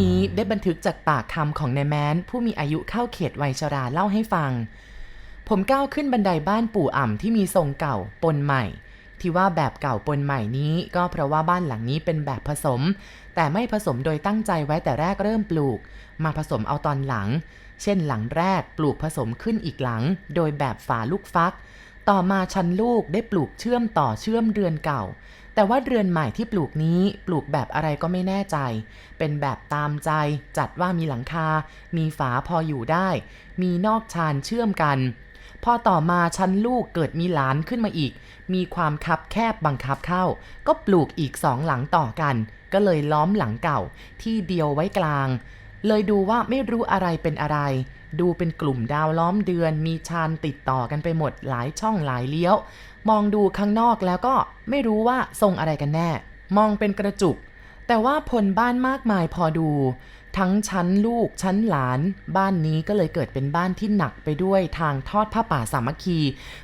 นี้ได้บันทึกจากปากคำของนายแมนผู้มีอายุเข้าเขตวัยชราเล่าให้ฟัง ผมก้าวขึ้นบันไดบ้านปู่อ่ำที่มีทรงเก่าปนใหม่ ที่ว่าแบบเก่าปนใหม่นี้ก็เพราะว่าบ้านหลังนี้เป็นแบบผสม แต่ไม่ผสมโดยตั้งใจไว้แต่แรกเริ่มปลูก มาผสมเอาตอนหลัง เช่นหลังแรกปลูกผสมขึ้นอีกหลัง โดยแบบฝาลูกฟัก ต่อมาชั้นลูกได้ปลูกเชื่อมต่อเชื่อมเรือนเก่า แต่ว่าเรือนใหม่ที่ปลูกนี้ปลูกแบบอะไรก็ไม่แน่ใจ เป็นแบบตามใจ จัดว่ามีหลังคา มีฝาพออยู่ได้ มีนอกชานเชื่อมกัน พอต่อมาชั้นลูกเกิดมีหลานขึ้นมาอีก มีความคับแคบบังคับเข้า ก็ปลูกอีกสองหลังต่อกัน ก็เลยล้อมหลังเก่า ที่เดียวไว้กลาง เลยดูว่าไม่รู้อะไรเป็นอะไร ดูเป็นกลุ่มดาวล้อมเดือน มีชานติดต่อกันไปหมดหลายช่องหลายเลี้ยว มองดูข้างนอกแล้วก็ไม่รู้ว่าทรงอะไรกันแน่ มองเป็นกระจุก แต่ว่าพลบ้านมากมายพอดู ทั้งชั้นลูกชั้นหลาน บ้านนี้ก็เลยเกิดเป็นบ้านที่หนักไปด้วยทางทอดผ้าป่าสามัคคี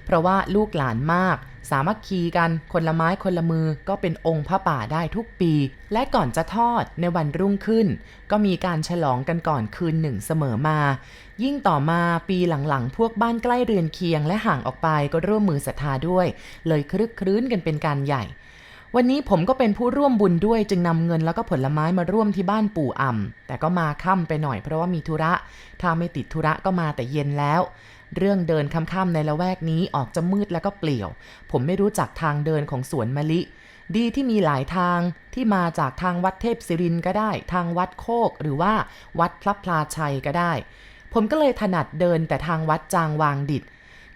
เพราะว่าลูกหลานมาก สามัคคีกันคนละไม้คนละมือก็เป็นองค์ผ้าป่าได้ทุกปี และก่อนจะทอดในวันรุ่งขึ้น ก็มีการฉลองกันก่อนคืนหนึ่งเสมอมา ยิ่งต่อมาปีหลังๆ พวกบ้านใกล้เรือนเคียงและห่างออกไปก็ร่วมมือศรัทธาด้วย เลยครึกครื้นกันเป็นการใหญ่ วันนี้ผมก็เป็นผู้ร่วมบุญด้วยจึงนำเงินแล้วก็ผลไม้มาร่วมที่บ้านปู่อ่ำแต่ก็มาค่ำไปหน่อยเพราะว่ามีธุระ ถ้าไม่ติดธุระก็มาแต่เย็นแล้ว เรื่องเดินค่ำๆในละแวกนี้ออกจะมืดแล้วก็เปลี่ยว ผมไม่รู้จักทางเดินของสวนมะลิ ดีที่มีหลายทางที่มาจากทางวัดเทพศิรินก็ได้ ทางวัดโคกหรือว่าวัดพระพลาชัยก็ได้ ผมก็เลยถนัดเดินแต่ทางวัดจางวางดิด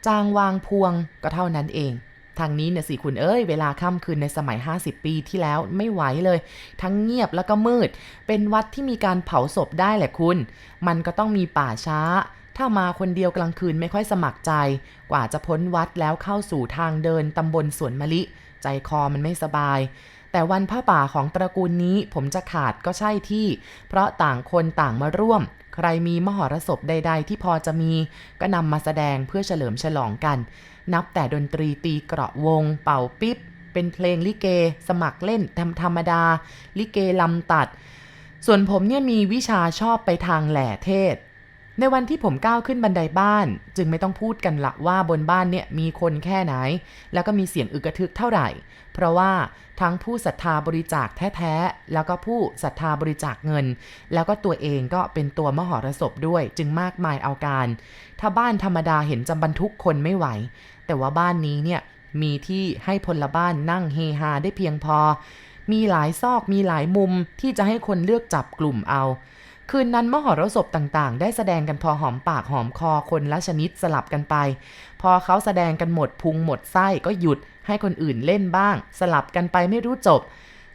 จางวางพวงก็เท่านั้นเอง ทางนี้เนี่ยสิคุณเอ้ย เวลาค่ำคืนในสมัย 50 ปีที่แล้วไม่ไหวเลย ทั้งเงียบแล้วก็มืด เป็นวัดที่มีการเผาศพได้แหละคุณ มันก็ต้องมีป่าช้า ถ้ามาคนเดียวกลางคืนไม่ค่อยสมัครใจ กว่าจะพ้นวัดแล้วเข้าสู่ทางเดินตำบลสวนมะลิ ใจคอมันไม่สบายแต่วันผ้าป่าของตระกูลนี้ผมจะขาดก็ใช่ที่ เพราะต่างคนต่างมาร่วม รมีมหรสพใด ๆ ที่พอจะมีก็นำมาแสดงเพื่อเฉลิมฉลองกัน นับแต่ดนตรีตีเกราะวง เป่าปิ๊บ เป็นเพลงลิเก สมัครเล่นธรรมธรรมดา ลิเกลำตัด ส่วนผมเนี่ยมีวิชาชอบไปทางแหล่เทศ ในวันที่ผมก้าวขึ้นบันไดบ้าน จึงไม่ต้องพูดกันละว่าบนบ้านเนี่ยมีคนแค่ไหน แล้วก็มีเสียงอึกระทึกเท่าไหร่ เพราะว่าทั้งผู้ศรัทธาบริจาคแท้ๆ แล้วก็ผู้ศรัทธาบริจาคเงิน แล้วก็ตัวเองก็เป็นตัวมหรสพด้วย จึงมากมายเอาการ ถ้าบ้านธรรมดาเห็นจะบรรทุกคนไม่ไหว แต่ว่าบ้านนี้เนี่ยมีที่ให้พลบ้านนั่งเฮฮาได้เพียงพอ มีหลายซอกมีหลายมุมที่จะให้คนเลือกจับกลุ่มเอา คืนนั้นมหรสพต่างๆ ได้แสดงกันพอหอมปากหอมคอคนละชนิดสลับกันไป พอเขาแสดงกันหมดพุงหมดไส้ก็หยุดให้คนอื่นเล่นบ้าง สลับกันไปไม่รู้จบ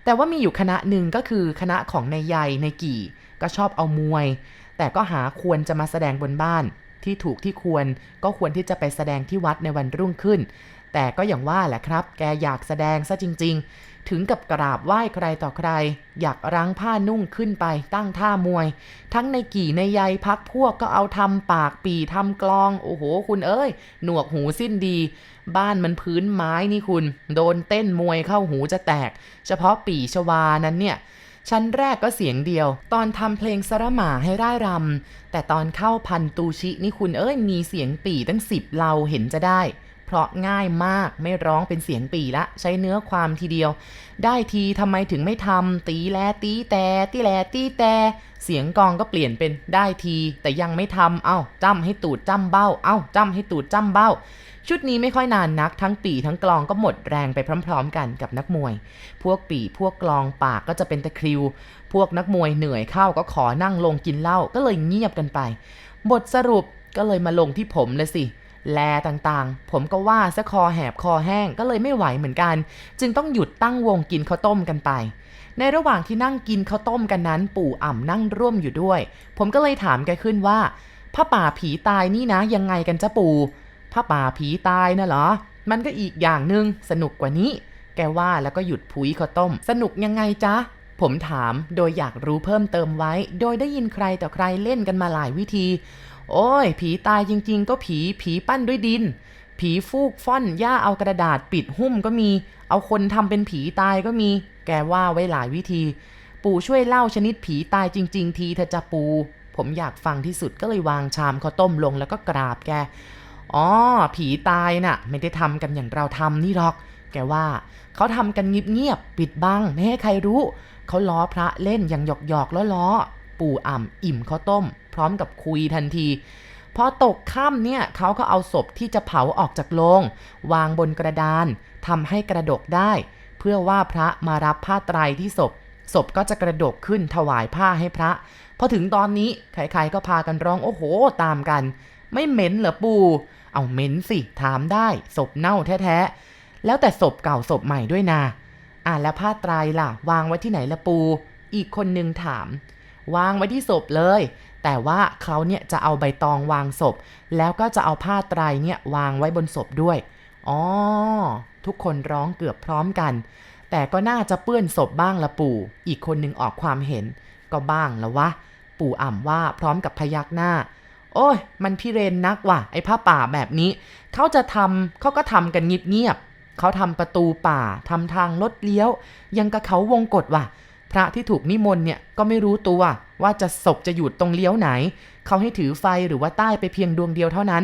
แต่ว่ามีอยู่คณะหนึ่งก็คือคณะของนายใยนายกี่ ก็ชอบเอามวย แต่ก็หาควรจะมาแสดงบนบ้านที่ถูกที่ควรก็ควรที่จะไปแสดงที่วัดในวันรุ่งขึ้น แต่ก็อย่างว่าแหละครับ แกอยากแสดงซะจริง ๆ ถึงกับกราบไหว้ใครต่อใคร อยากรั้งผ้านุ่งขึ้นไปตั้งท่ามวย ทั้งในกี่ในใยพักพวกก็เอาทำปากปีทำกลอง โอ้โห คุณเอ้ย หนวกหูสิ้นดี บ้านมันพื้นไม้นี่คุณ โดนเต้นมวยเข้าหูจะแตก เฉพาะปีชวานั้นเนี่ยชั้นแรกก็เสียงเดียว ตอนทำเพลงสระหมาให้ร่ายรำแต่ตอนเข้าพันตูชินี่คุณเอ้ยมีเสียงปี่ตั้งสิบเราเห็นจะได้ เพราะง่ายมากไม่ร้องเป็นเสียงปีละ ใช้เนื้อความทีเดียว ได้ทีทำไมถึงไม่ทำตีแลตีแต่ตีแลตีแต่เสียงกองก็เปลี่ยนเป็นได้ที แต่ยังไม่ทำเอ้าจ้ำให้ตูดจ้ำเบ้า เอ้าจ้ำให้ตูดจ้ำเบ้า ชุดนี้ไม่ค่อยนานนัก ทั้งปีทั้งกลองก็หมดแรงไปพร้อม ๆ กันกับนักมวย พวกปีพวกกลองปากก็จะเป็นตะคริว พวกนักมวยเหนื่อยเข้าก็ขอนั่งลงกินเหล้าก็เลยเงียบกันไป บทสรุปก็เลยมาลงที่ผมเลยสิ แลต่างๆ ผมก็ว่าซะคอแหบคอแห้งก็เลยไม่ไหวเหมือนกัน จึงต้องหยุดตั้งวงกินข้าวต้มกันไป ในระหว่างที่นั่งกินข้าวต้มกันนั้น ปู่อ่ำนั่งร่วมอยู่ด้วย ผมก็เลยถามแกขึ้นว่าพระป่าผีตายนี่นะยังไงกันจ้าปู่พระป่าผีตายนะเหรอ มันก็อีกอย่างหนึ่งสนุกกว่านี้ แกว่าแล้วก็หยุดผุยข้าวต้ม สนุกยังไงจ๊ะผมถามโดยอยากรู้เพิ่มเติมไว้ โดยได้ยินใครต่อใครเล่นกันมาหลายวิธี โอ้ย ผีตายจริง ๆ ก็ผีผีปั้นด้วยดิน ผีฟูกฟ่อนย่าเอากระดาษปิดหุ้มก็มี เอาคนทำเป็นผีตายก็มี แกว่าไว้หลายวิธี ปู่ช่วยเล่าชนิดผีตายจริง ๆ ทีเธอะจะปู ผมอยากฟังที่สุดก็เลยวางชามข้าวต้มลงแล้วก็กราบแกอ๋อผีตายน่ะ ไม่ได้ทำกันอย่างเราทำนี่หรอก แกว่าเขาทำกันเงียบๆปิดบังไม่ให้ใครรู้เขาล้อพระเล่นอย่างหยอกหยอกๆล้อๆปู่อ่ำอิ่มข้าวต้ม พร้อมกับคุยทันทีพอตกค่ำเนี่ยเขาก็เอาศพที่จะเผาออกจากโลง วางบนกระดานทำให้กระดกได้ เพื่อว่าพระมารับผ้าไตรที่ศพ ศพก็จะกระดกขึ้นถวายผ้าให้พระพอถึงตอนนี้ใครๆก็พากันร้องโอ้โห ตามกัน ไม่เหม็นเหรอปูเอาเหม็นสิถามได้ศพเน่าแท้ๆแล้วแต่ศพเก่าศพใหม่ด้วยนะอะแล้วผ้าไตรล่ะ วางไว้ที่ไหนละปู อีกคนนึงถาม วางไว้ที่ศพเลย แต่ว่าเขาเนี่ยจะเอาใบตองวางศพ แล้วก็จะเอาผ้าไตรเนี่ยวางไว้บนศพด้วย อ๋อ ทุกคนร้องเกือบพร้อมกัน แต่ก็น่าจะเปื้อนศพบ้างละปู่ อีกคนหนึ่งออกความเห็น ก็บ้างละวะ ปู่อ่ำว่าพร้อมกับพยักหน้า โอ้ย มันพิเรนนักว่ะ ไอ้ผ้าป่าแบบนี้ เขาจะทำเขาก็ทำกันเงียบๆเขาทำประตูป่าทำทางลดเลี้ยว ยังกับเขาวงกฏว่ะ ระที่ถูกนิมนต์เนี่ยก็ไม่รู้ตัวว่าจะศพจะหยุดตรงเลี้ยวไหน เขาให้ถือไฟหรือว่าใต้ไปเพียงดวงเดียวเท่านั้น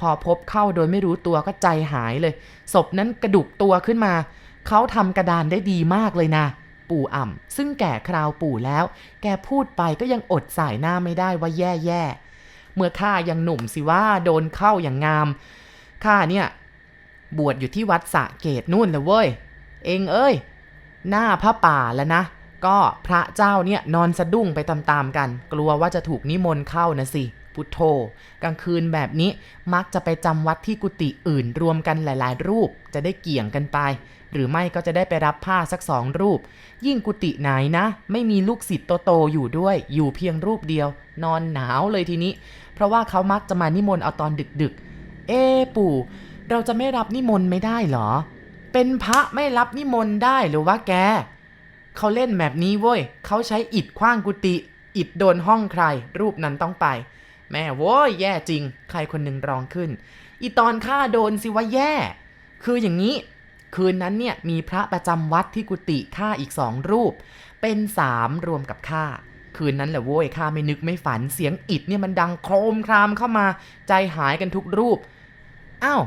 พอพบเข้าโดยไม่รู้ตัวก็ใจหายเลย ศพนั้นกระดุกตัวขึ้นมา เขาทำกระดานได้ดีมากเลยนะ ปู่อ่ำซึ่งแก่คราวปู่แล้ว แกพูดไปก็ยังอดสายหน้าไม่ได้ว่าแย่แย่ๆเมื่อข้ายังหนุ่มสิว่าโดนเข้าอย่างงามข้าเนี่ยบวชอยู่ที่วัดสระเกตนู่นเลยเว้ย เองเอ้ย หน้าพระป่าแล้วนะ ก็พระเจ้าเนี่ยนอนสะดุ้งไปตามๆกัน กลัวว่าจะถูกนิมนต์เข้านะสิ พุทโธ กลางคืนแบบนี้มักจะไปจำวัดที่กุฏิอื่นรวมกันหลาย ๆ รูปจะได้เกี่ยงกันไป หรือไม่ก็จะได้ไปรับผ้าสักสองรูป ยิ่งกุฏิไหนนะ ไม่มีลูกศิษย์โตๆอยู่ด้วย อยู่เพียงรูปเดียว นอนหนาวเลยทีนี้ เพราะว่าเขามักจะมานิมนต์เอาตอนดึกๆ เอ๊ปู่ เราจะไม่รับนิมนต์ไม่ได้เหรอ เป็นพระไม่รับนิมนต์ได้หรือว่าแก เขาเล่นแบบนี้เว้ย เขาใช้อิดคว้างกุฏิอิดโดนห้องใคร รูปนั้นต้องไป แม่โว้ยแย่จริง ใครคนหนึ่งร้องขึ้น อีตอนข้าโดนสิว่าแย่ คืออย่างนี้ คืนนั้นเนี่ยมีพระประจำวัดที่กุฏิข้าอีกสองรูป เป็นสามรวมกับข้าคืนนั้นแหละโว้ยข้าไม่นึกไม่ฝันเสียงอิดเนี่ยมันดังโครมครามเข้ามา ใจหายกันทุกรูปอ้าว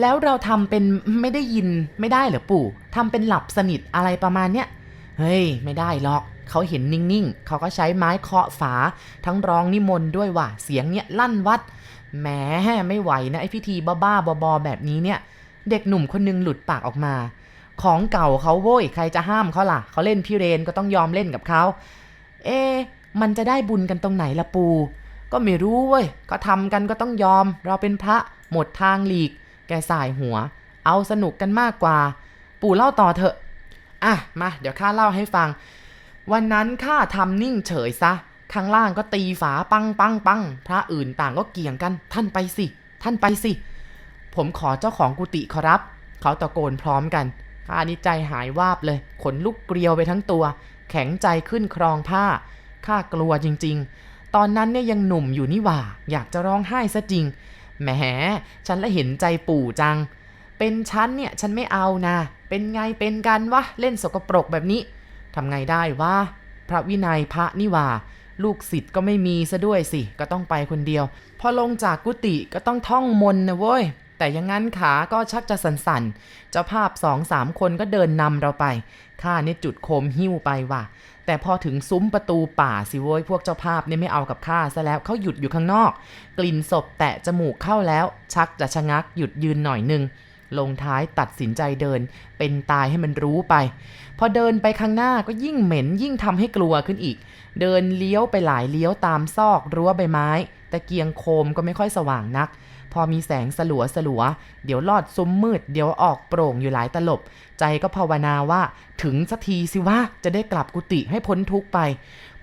แล้วเราทำเป็นไม่ได้ยินไม่ได้เหรอปู่ทำเป็นหลับสนิทอะไรประมาณเนี้ย เฮ้ย ไม่ได้หรอก เขาเห็นนิ่งๆ เขาก็ใช้ไม้เคาะฝา ทั้งร้องนิมนต์ด้วยว่ะ เสียงเนี้ยลั่นวัด แหมไม่ไหวนะไอพิธีบ้าๆบอๆแบบนี้เนี่ย เด็กหนุ่มคนหนึงหลุดปากออกมา ของเก่าเขาโว้ย ใครจะห้ามเขาล่ะ เขาเล่นพิเรนก็ต้องยอมเล่นกับเขา เอ๊ะมันจะได้บุญกันตรงไหนละปู ก็ไม่รู้เว้ย ก็ทำกันก็ต้องยอม เราเป็นพระหมดทางหลีก แกสายหัว เอาสนุกกันมากกว่า ปู่เล่าต่อเถอะ อะมาเดี๋ยวข้าเล่าให้ฟัง วันนั้นข้าทำนิ่งเฉยซะ ข้างล่างก็ตีฝาปังปังปังพระอื่นต่างก็เกี่ยงกัน ท่านไปสิ ท่านไปสิ ผมขอเจ้าของกุฏิขอรับ เขาตะโกนพร้อมกันข้านี่ใจหายวาบเลย ขนลุกเกลียวไปทั้งตัว แข็งใจขึ้นครองผ้าข้ากลัวจริง ๆ ตอนนั้นเนี่ยยังหนุ่มอยู่นี่หว่า อยากจะร้องไห้ซะจริง แหม ฉันละเห็นใจปู่จัง เป็นฉันเนี่ยฉันไม่เอานะ เป็นไงเป็นกันวะเล่นสกปรกแบบนี้ทำไงได้วะพระวินัยพระนี่หว่าลูกศิษย์ก็ไม่มีซะด้วยสิ ก็ต้องไปคนเดียว พอลงจากกุฏิก็ต้องท่องมนนะเว้ย แต่ยังงั้นขาก็ชักจะสันๆ เจ้าภาพสองสามคนก็เดินนำเราไป ข้าเนี่ยจุดโคมหิ้วไปว่ะ แต่พอถึงซุ้มประตูป่าสิโว้ย พวกเจ้าภาพเนี่ยไม่เอากับข้าซะแล้วเขาหยุดอยู่ข้างนอก กลิ่นศพแตะจมูกเข้าแล้ว ชักจะชะงักหยุดยืนหน่อยนึง ลงท้ายตัดสินใจเดิน เป็นตายให้มันรู้ไป พอเดินไปข้างหน้าก็ยิ่งเหม็นยิ่งทำให้กลัวขึ้นอีก เดินเลี้ยวไปหลายเลี้ยวตามซอกรั้วใบไม้ ตะเกียงโคมก็ไม่ค่อยสว่างนัก พอมีแสงสลัวสลัวๆเดี๋ยวลอดซุ้มมืด เดี๋ยวออกโปร่งอยู่หลายตลบ ใจก็ภาวนาว่าถึงสักทีสิว่าจะได้กลับกุฏิให้พ้นทุกไป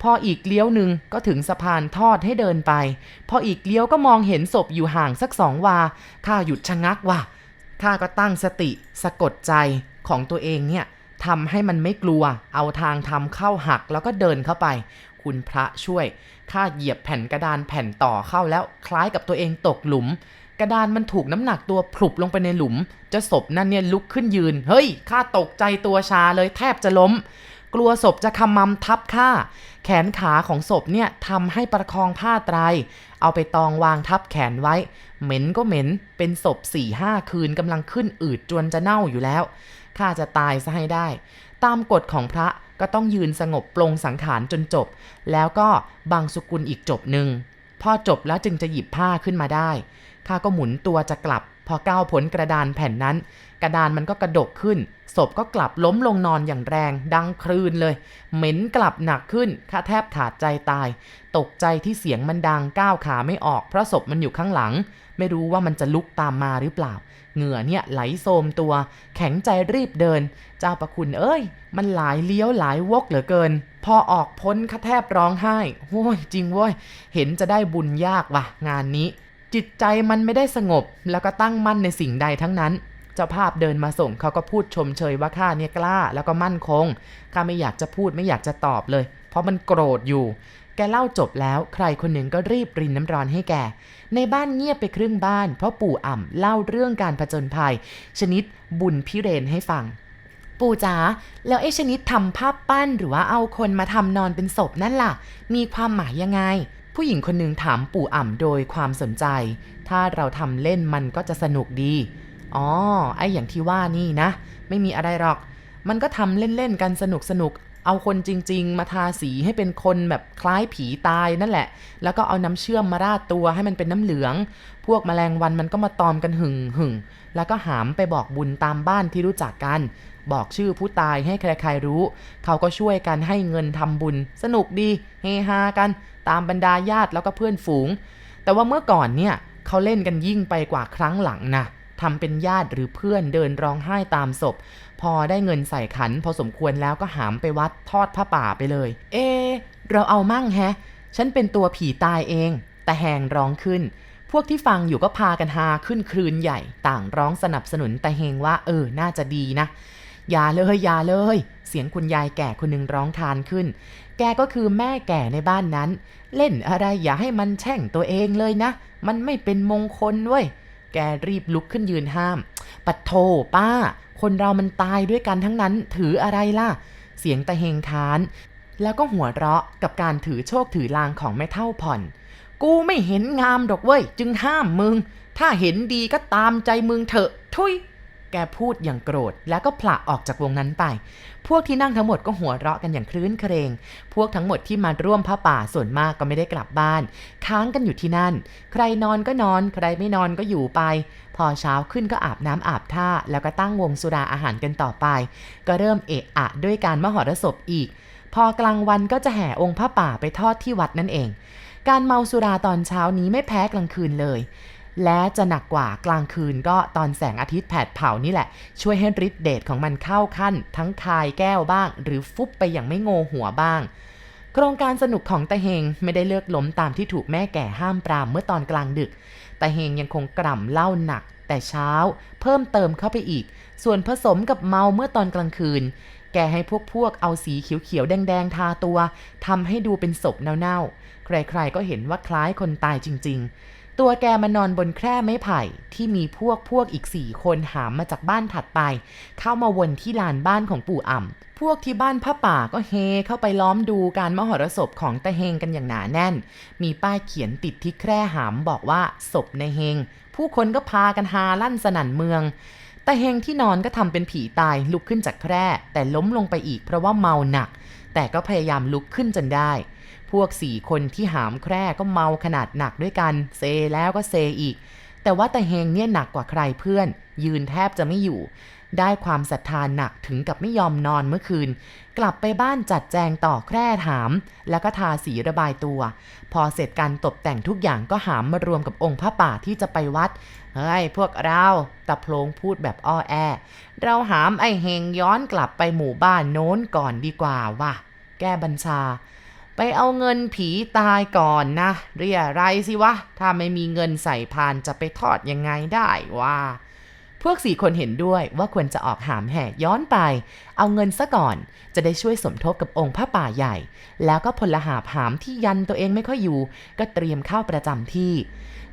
พออีกเลี้ยวหนึ่งก็ถึงสะพานทอดให้เดินไป พออีกเลี้ยวก็มองเห็นศพอยู่ห่างสักสองวาข้าหยุดชะงักว่ะ ข้าก็ตั้งสติสะกดใจของตัวเองเนี่ยทำให้มันไม่กลัว เอาทางทำเข้าหักแล้วก็เดินเข้าไป คุณพระช่วยข้าเหยียบแผ่นกระดานแผ่นต่อเข้าแล้วคล้ายกับตัวเองตกหลุม กระดานมันถูกน้ำหนักตัวพลุบลงไปในหลุม จะศพนั่นเนี่ยลุกขึ้นยืน เฮ้ยข้าตกใจตัวชาเลยแทบจะล้ม กลัวศพจะขมำทับข้าแขนขาของศพเนี่ยทำให้ประคองผ้าไตร เอาไปตองวางทับแขนไว้ เหม็นก็เหม็น เป็นศพสี่ห้าคืนกำลังขึ้นอืดจวนจะเน่าอยู่แล้ว ข้าจะตายซะให้ได้ ตามกฎของพระก็ต้องยืนสงบปลงสังขารจนจบ แล้วก็บางสุกุลอีกจบหนึ่ง พอจบแล้วจึงจะหยิบผ้าขึ้นมาได้ ข้าก็หมุนตัวจะกลับ พอก้าวพ้นกระดานแผ่นนั้น กระดานมันก็กระดกขึ้น ศพก็กลับล้มลงนอนอย่างแรงดังคลืนเลย เหม็นกลับหนักขึ้นข้าแทบขาดใจตาย ตกใจที่เสียงมันดังก้าวขาไม่ออก เพราะศพมันอยู่ข้างหลัง ไม่รู้ว่ามันจะลุกตามมาหรือเปล่า เหงื่อเนี่ยไหลโซมตัว แข็งใจรีบเดิน เจ้าประคุณเอ้ย มันหลายเลี้ยวหลายวกเหลือเกิน พอออกพ้นข้าแทบร้องไห้โว้ยจริงเว้ยเห็นจะได้บุญยากว่ะ งานนี้ จิตใจมันไม่ได้สงบแล้วก็ตั้งมั่นในสิ่งใดทั้งนั้น เจ้าภาพเดินมาส่งเขาก็พูดชมเชยว่าข้าเนี่ยกล้าแล้วก็มั่นคงข้าไม่อยากจะพูดไม่อยากจะตอบเลย เพราะมันโกรธอยู่ แกเล่าจบแล้วใครคนหนึ่งก็รีบรินน้ำร้อนให้แก ในบ้านเงียบไปครึ่งบ้าน เพราะปู่อ่ำเล่าเรื่องการผจญภัย ชนิดบุญพิเรนให้ฟัง ปู่จ๋าแล้วไอ้ชนิดทำภาพปั้นหรือว่าเอาคนมาทำนอนเป็นศพนั่นล่ะ มีความหมายยังไงผู้หญิงคนหนึ่งถามปู่อ่ำโดยความสนใจ ถ้าเราทำเล่นมันก็จะสนุกดี อ๋อ ไอ้อย่างที่ว่านี่นะ ไม่มีอะไรหรอก มันก็ทำเล่นๆกันสนุกสนุกๆเอาคนจริง ๆ มาทาสีให้เป็นคนแบบคล้ายผีตายนั่นแหละ แล้วก็เอาน้ำเชื่อมมาราดตัวให้มันเป็นน้ำเหลือง พวกแมลงวันมันก็มาตอมกันหึ่งหึ่งแล้วก็หามไปบอกบุญตามบ้านที่รู้จักกัน บอกชื่อผู้ตายให้ใครๆรู้ เขาก็ช่วยกันให้เงินทำบุญ สนุกดี เฮฮากัน ตามบรรดาญาติแล้วก็เพื่อนฝูง แต่ว่าเมื่อก่อนเนี่ยเขาเล่นกันยิ่งไปกว่าครั้งหลังนะ ทำเป็นญาติหรือเพื่อนเดินร้องไห้ตามศพ พอได้เงินใส่ขัน พอสมควรแล้วก็หามไปวัดทอดผ้าป่าไปเลย เอ เราเอามั่งแฮะ ฉันเป็นตัวผีตายเอง แต่แหงร้องขึ้น พวกที่ฟังอยู่ก็พากันฮาขึ้นคลืนใหญ่ ต่างร้องสนับสนุนแต่เฮงว่า เออ น่าจะดีนะอย่าเลยอย่าเลย เสียงคุณยายแก่คนหนึ่งร้องทานขึ้น แกก็คือแม่แก่ในบ้านนั้น เล่นอะไรอย่าให้มันแช่งตัวเองเลยนะ มันไม่เป็นมงคลเว้ย แกรีบลุกขึ้นยืนห้าม ปัดโทป้า คนเรามันตายด้วยกันทั้งนั้นถืออะไรล่ะ เสียงตะเฮงค้าน แล้วก็หัวเราะกับการถือโชคถือลางของแม่เท่าผ่อน กูไม่เห็นงามดอกเว้ย จึงห้ามมึง ถ้าเห็นดีก็ตามใจมึงเถอะ ทุย แกพูดอย่างโกรธ แล้วก็ผละออกจากวงนั้นไป พวกที่นั่งทั้งหมดก็หัวเราะกันอย่างคลื้นเครง พวกทั้งหมดที่มาร่วมผ้าป่าส่วนมากก็ไม่ได้กลับบ้าน ค้างกันอยู่ที่นั่น ใครนอนก็นอน ใครไม่นอนก็อยู่ไป พอเช้าขึ้นก็อาบน้ำอาบท่า แล้วก็ตั้งวงสุราอาหารกันต่อไป ก็เริ่มเอะอะด้วยการมหรสพอีก พอกลางวันก็จะแห่องค์พระป่าไปทอดที่วัดนั่นเองการเมาสุราตอนเช้านี้ไม่แพ้กลางคืนเลย และจะหนักกว่ากลางคืนก็ตอนแสงอาทิตย์แผดเผานี่แหละ ช่วยให้ฤทธิ์เดชของมันเข้าขั้น ทั้งคายแก้วบ้าง หรือฟุบไปอย่างไม่โงหัวบ้าง โครงการสนุกของตะเฮงไม่ได้เลิกล้มตามที่ถูกแม่แก่ห้ามปรามเมื่อตอนกลางดึกตะเฮงยังคงกล่ำเล้าหนัก แต่เช้า เพิ่มเติมเข้าไปอีก ส่วนผสมกับเมาเมื่อตอนกลางคืน แกให้พวกพวกเอาสีเขียวๆแดงๆทาตัวทำให้ดูเป็นศพเน่าๆใครๆก็เห็นว่าคล้ายคนตายจริง ๆ ตัวแกมานอนบนแคร่ไม้ไผ่ที่มีพวกพวกอีกสี่คนหามมาจากบ้านถัดไป เข้ามาวนที่ลานบ้านของปู่อ่ำพวกที่บ้านผ้าป่าก็เฮเข้าไปล้อมดูการมหรสพของตาเฮงกันอย่างหนาแน่น มีป้ายเขียนติดที่แคร่หามบอกว่าศพในเฮง ผู้คนก็พากันฮาลั่นสนั่นเมืองตาเฮงที่นอนก็ทำเป็นผีตายลุกขึ้นจากแคร่แต่ล้มลงไปอีกเพราะว่าเมาหนัก แต่ก็พยายามลุกขึ้นจนได้ พวกสี่คนที่หามแคร่ก็เมาขนาดหนักด้วยกัน เซแล้วก็เซอีก แต่ว่าตาเฮงเนี่ยหนักกว่าใครเพื่อน ยืนแทบจะไม่อยู่ ได้ความศรัทธาหนักถึงกับไม่ยอมนอนเมื่อคืน กลับไปบ้านจัดแจงต่อแคร่ถาม แล้วก็ทาสีระบายตัว พอเสร็จการตกแต่งทุกอย่างก็หามมารวมกับองค์พระป่าที่จะไปวัดเฮ้ยพวกเราตะโพลงพูดแบบอ้อแอ เราหามไอเฮงย้อนกลับไปหมู่บ้านโน้นก่อนดีกว่าว่ะ แก้บัญชา ไปเอาเงินผีตายก่อนนะ เรียไรสิวะ ถ้าไม่มีเงินใส่พานจะไปทอดยังไงได้วะพวกสี่คนเห็นด้วยว่าควรจะออกหามแห่ย้อนไป เอาเงินซะก่อนจะได้ช่วยสมทบกับองค์พระป่าใหญ่ แล้วก็พลหาหามที่ยันตัวเองไม่ค่อยอยู่ ก็เตรียมเข้าประจำที่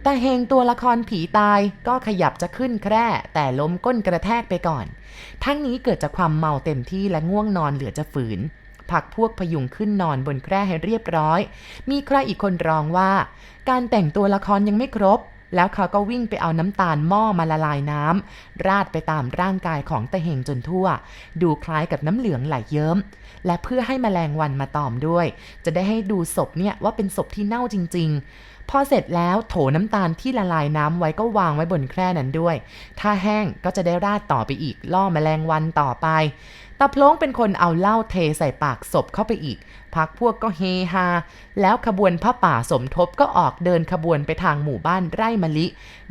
แต่เฮงตัวละครผีตายก็ขยับจะขึ้นแคร่ แต่ล้มก้นกระแทกไปก่อน ทั้งนี้เกิดจากความเมาเต็มที่และง่วงนอนเหลือจะฝืน พักพวกพยุงขึ้นนอนบนแคร่ให้เรียบร้อย มีใครอีกคนร้องว่า การแต่งตัวละครยังไม่ครบ แล้วเขาก็วิ่งไปเอาน้ำตาลหม้อมาละลายน้ำราดไปตามร่างกายของตะเฮงจนทั่ว ดูคล้ายกับน้ำเหลืองไหลเยิ้ม และเพื่อให้แมลงวันมาตอมด้วย จะได้ให้ดูศพเนี่ยว่าเป็นศพที่เน่าจริง ๆ พอเสร็จแล้วโถน้ำตาลที่ละลายน้ำไว้ก็วางไว้บนแคร่นั้นด้วย ถ้าแห้งก็จะได้ราดต่อไปอีก ล่อแมลงวันต่อไปตาพลงเป็นคนเอาเหล้าเทใส่ปากศพเข้าไปอีก พักพวกก็เฮฮา แล้วขบวนผ้าป่าสมทบก็ออกเดินขบวนไปทางหมู่บ้านไร่มะลิ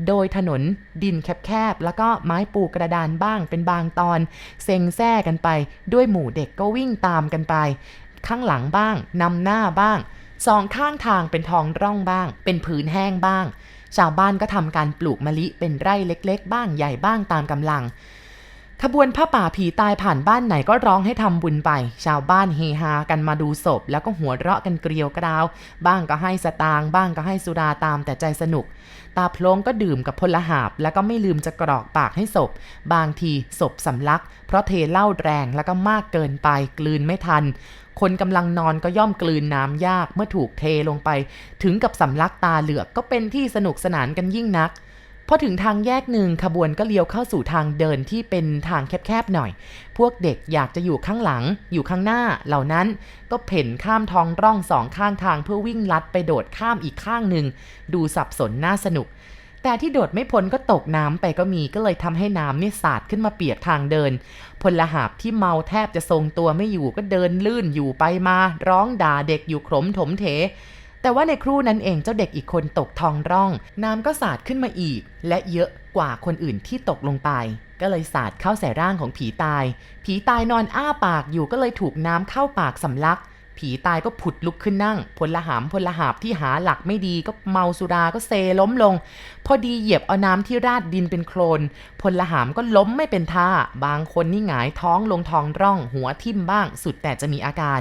โดยถนนดินแคบๆ แล้วก็ไม้ปูกระดานบ้างเป็นบางตอน เซ็งแซ่กันไป ด้วยหมู่เด็กก็วิ่งตามกันไป ข้างหลังบ้างนำหน้าบ้าง สองข้างทางเป็นทองร่องบ้าง เป็นผืนแห้งบ้าง ชาวบ้านก็ทำการปลูกมะลิเป็นไร่เล็ก ๆ บ้างใหญ่บ้างตามกำลัง ขบวนผ้าป่าผีตายผ่านบ้านไหนก็ร้องให้ทำบุญไป ชาวบ้านเฮฮากันมาดูศพ แล้วก็หัวเราะกันเกลียวกราว บ้างก็ให้สตางค์บ้างก็ให้สุราตามแต่ใจสนุก ตาโพลงก็ดื่มกับพลหาบ แล้วก็ไม่ลืมจะกรอกปากให้ศพ บางทีศพสำลัก เพราะเทเหล้าแรงแล้วก็มากเกินไปกลืนไม่ทัน คนกำลังนอนก็ย่อมกลืนน้ำยากเมื่อถูกเทลงไป ถึงกับสำลักตาเหลือกก็เป็นที่สนุกสนานกันยิ่งนัก พอถึงทางแยกหนึ่งขบวนก็เลี้ยวเข้าสู่ทางเดินที่เป็นทางแคบๆหน่อย พวกเด็กอยากจะอยู่ข้างหลัง อยู่ข้างหน้าเหล่านั้นก็เพ่นข้ามท้องร่องสองข้างทางเพื่อวิ่งลัดไปโดดข้ามอีกข้างหนึ่งดูสับสนน่าสนุก แต่ที่โดดไม่พ้นก็ตกน้ำไปก็มีก็เลยทำให้น้ำเนี่ยสาดขึ้นมาเปียกทางเดิน พลหาบที่เมาแทบจะทรงตัวไม่อยู่ก็เดินลื่นอยู่ไปมา ร้องด่าเด็กอยู่ขมถมเถ แต่ว่าในครู่นั้นเองเจ้าเด็กอีกคนตกทองร่อง น้ำก็สาดขึ้นมาอีก และเยอะกว่าคนอื่นที่ตกลงไป ก็เลยสาดเข้าใส่ร่างของผีตาย ผีตายนอนอ้าปากอยู่ก็เลยถูกน้ำเข้าปากสำลัก ผีตายก็ผุดลุกขึ้นนั่ง พลหามพลหาบที่หาหลักไม่ดีก็เมาสุราก็เซล้มลง พอดีเหยียบเอาน้ำที่ราดดินเป็นโคลน พลหามก็ล้มไม่เป็นท่า บางคนนี่หงายท้องลงท้องร่อง หัวทิ่มบ้าง สุดแต่จะมีอาการ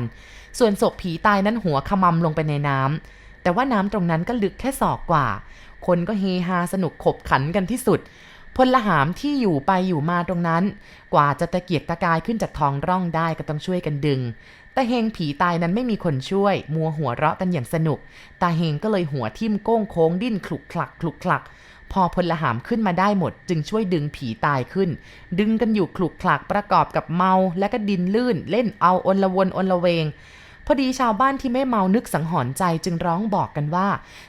ส่วนศพผีตายนั้นหัวขมำลงไปในน้ำ แต่ว่าน้ำตรงนั้นก็ลึกแค่ศอกกว่า คนก็เฮฮาสนุกขบขันกันที่สุดพลหามที่อยู่ไปอยู่มาตรงนั้น กว่าจะตะเกียกตะกายขึ้นจากท้องร่องได้ก็ต้องช่วยกันดึงต่เฮงผีตายนั้นไม่มีคนช่วย มัวหัวเราะกันอย่างสนุก ตาเฮงก็เลยหัวทิ่มโก้งโค้งดิ้นคลุกคลักคลุกคลัก พอพลหามขึ้นมาได้หมด จึงช่วยดึงผีตายขึ้น ดึงกันอยู่คลุกคลักประกอบกับเมาและก็ดินลื่น เล่นเอาอนละวนอนละเวงพอดีชาวบ้านที่ไม่เมานึกสังหรณ์ใจจึงร้องบอกกันว่า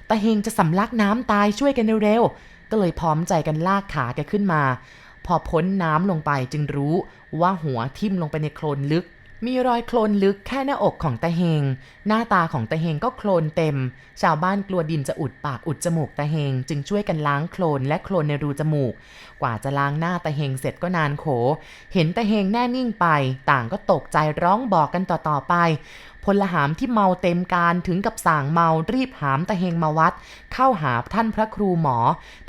ตาเฮงจะสำลักน้ำตายช่วยกันเร็วๆก็เลยพร้อมใจกันลากขาแกขึ้นมา พอพ้นน้ำลงไปจึงรู้ว่าหัวทิ่มลงไปในโคลนลึก มีรอยโคลนลึกแค่หน้าอกของตะเฮง หน้าตาของตะเฮงก็โคลนเต็ม ชาวบ้านกลัวดินจะอุดปากอุดจมูกตะเฮง จึงช่วยกันล้างโคลนและโคลนในรูจมูก กว่าจะล้างหน้าตะเฮงเสร็จก็นานโข เห็นตะเฮงแน่นิ่งไป ต่างก็ตกใจร้องบอกกันต่อๆไปพลหามที่เมาเต็มการถึงกับสั่งเมารีบหามตะเฮงมาวัด เข้าหาท่านพระครูหมอ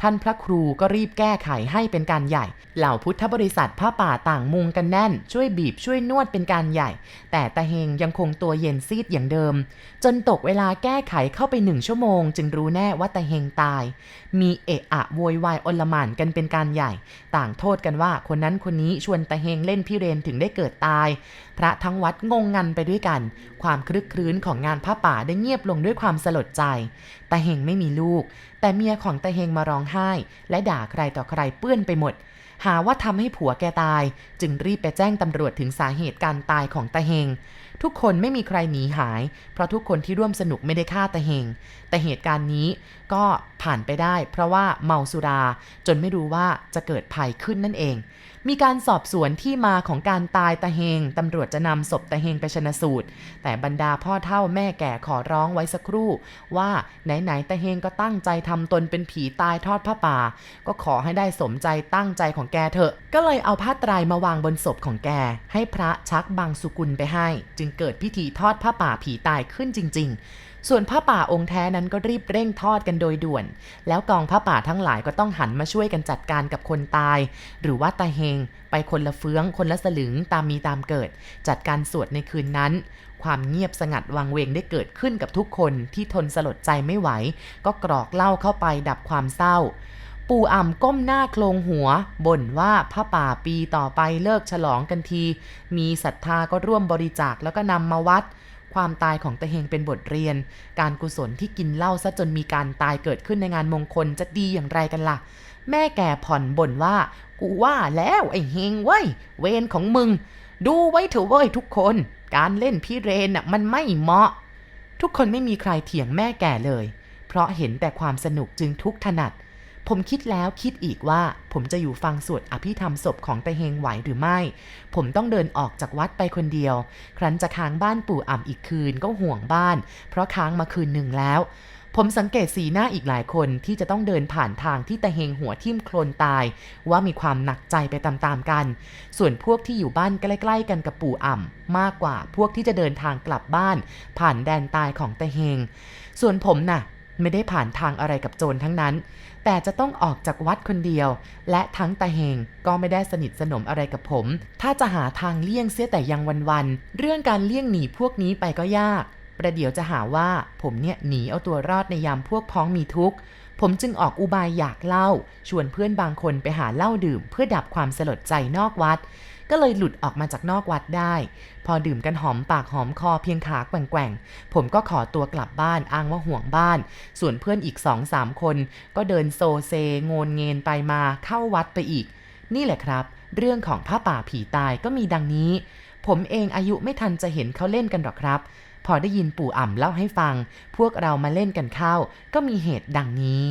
ท่านพระครูก็รีบแก้ไขให้เป็นการใหญ่ เหล่าพุทธบริษัทผ้าป่าต่างมุงกันแน่น ช่วยบีบช่วยนวดเป็นการใหญ่ แต่ตะเฮงยังคงตัวเย็นซีดอย่างเดิม จนตกเวลาแก้ไขเข้าไปหนึ่งชั่วโมง จึงรู้แน่ว่าตะเฮงตาย มีเอะอะโวยวายอลหม่านกันเป็นการใหญ่ ต่างโทษกันว่าคนนั้นคนนี้ชวนตะเฮงเล่นพิเรนถึงได้เกิดตาย พระทั้งวัดงงงันไปด้วยกัน ความคลึกครื้นของงานผ้าป่าได้เงียบลงด้วยความสลดใจตะเฮงไม่มีลูก แต่เมียของตะเฮงมาร้องไห้ และด่าใครต่อใครเปื้อนไปหมด หาว่าทำให้ผัวแกตาย จึงรีบไปแจ้งตำรวจถึงสาเหตุการตายของตาเฮง ทุกคนไม่มีใครหนีหาย เพราะทุกคนที่ร่วมสนุกไม่ได้ฆ่าตาเฮง แต่เหตุการณ์นี้ก็ผ่านไปได้ เพราะว่าเมาสุรา จนไม่รู้ว่าจะเกิดภัยขึ้นนั่นเอง มีการสอบสวนที่มาของการตายตาเฮงตำรวจจะนำศพตาเฮงไปชนะสูตร แต่บรรดาพ่อเท่าแม่แก่ขอร้องไว้สักครู่ว่าไหนๆตาเฮงก็ตั้งใจทำตนเป็นผีตายทอดผ้าป่า ก็ขอให้ได้สมใจตั้งใจของแกเถอะ ก็เลยเอาผ้าไตรมาวางบนศพของแก ให้พระชักบางสุกุลไปให้ จึงเกิดพิธีทอดผ้าป่าผีตายขึ้นจริง ๆ ส่วนผ้าป่าองค์แท้นั้นก็รีบเร่งทอดกันโดยด่วน แล้วกองผ้าป่าทั้งหลายก็ต้องหันมาช่วยกันจัดการกับคนตาย หรือว่าตาเฮง ไปคนละเฟื้อง คนละสลึงตามมีตามเกิด จัดการสวดในคืนนั้นความเงียบสงัดวังเวงได้เกิดขึ้นกับทุกคนที่ทนสลดใจไม่ไหว ก็กรอกเหล้าเข้าไปดับความเศร้า ปู่อ่ำก้มหน้าโคลงหัว บ่นว่าผ้าป่าปีต่อไปเลิกฉลองกันที มีศรัทธาก็ร่วมบริจาคแล้วก็นำมาวัด ความตายของตะเฮงเป็นบทเรียน การกุศลที่กินเหล้าซะจนมีการตายเกิดขึ้นในงานมงคลจะดีอย่างไรกันล่ะ แม่แก่ผ่อนบ่นว่า กูว่าแล้วไอ้เฮงเว้ย เวรของมึง ดูไว้เถอะเว้ยทุกคน การเล่นพี่เรนน่ะมันไม่เหมาะ ทุกคนไม่มีใครเถียงแม่แก่เลย เพราะเห็นแต่ความสนุกจึงทุกถนัด ผมคิดแล้วคิดอีกว่า ผมจะอยู่ฟังสวดอภิธรรมศพของตะเฮงไหวหรือไม่ ผมต้องเดินออกจากวัดไปคนเดียว ครั้นจะค้างบ้านปู่อ่ำอีกคืนก็ห่วงบ้าน เพราะค้างมาคืนหนึ่งแล้ว ผมสังเกตสีหน้าอีกหลายคนที่จะต้องเดินผ่านทางที่ตะเฮงหัวทิ่มโคลนตาย ว่ามีความหนักใจไปตามๆกัน ส่วนพวกที่อยู่บ้านใกล้ๆกันกับปู่อ่ำมากกว่าพวกที่จะเดินทางกลับบ้าน ผ่านแดนตายของตะเฮง ส่วนผมน่ะไม่ได้ผ่านทางอะไรกับโจรทั้งนั้น แต่จะต้องออกจากวัดคนเดียว และทั้งตาเฮงก็ไม่ได้สนิทสนมอะไรกับผม ถ้าจะหาทางเลี่ยงเสียแต่ยังวันๆเรื่องการเลี่ยงหนีพวกนี้ไปก็ยาก ประเดี๋ยวจะหาว่าผมเนี่ยหนีเอาตัวรอดในยามพวกพ้องมีทุกข์ผมจึงออกอุบายอยากเล่า ชวนเพื่อนบางคนไปหาเหล้าดื่ม เพื่อดับความสลดใจนอกวัด ก็เลยหลุดออกมาจากนอกวัดได้ พอดื่มกันหอมปากหอมคอเพียงขาแกว่งๆ ผมก็ขอตัวกลับบ้านอ้างว่าห่วงบ้าน ส่วนเพื่อนอีกสองสามคน ก็เดินโซเซโงนเงนไปมาเข้าวัดไปอีก นี่แหละครับ เรื่องของผ้าป่าผีตายก็มีดังนี้ ผมเองอายุไม่ทันจะเห็นเขาเล่นกันหรอกครับ พอได้ยินปู่อ่ำเล่าให้ฟัง พวกเรามาเล่นกันเข้า ก็มีเหตุดังนี้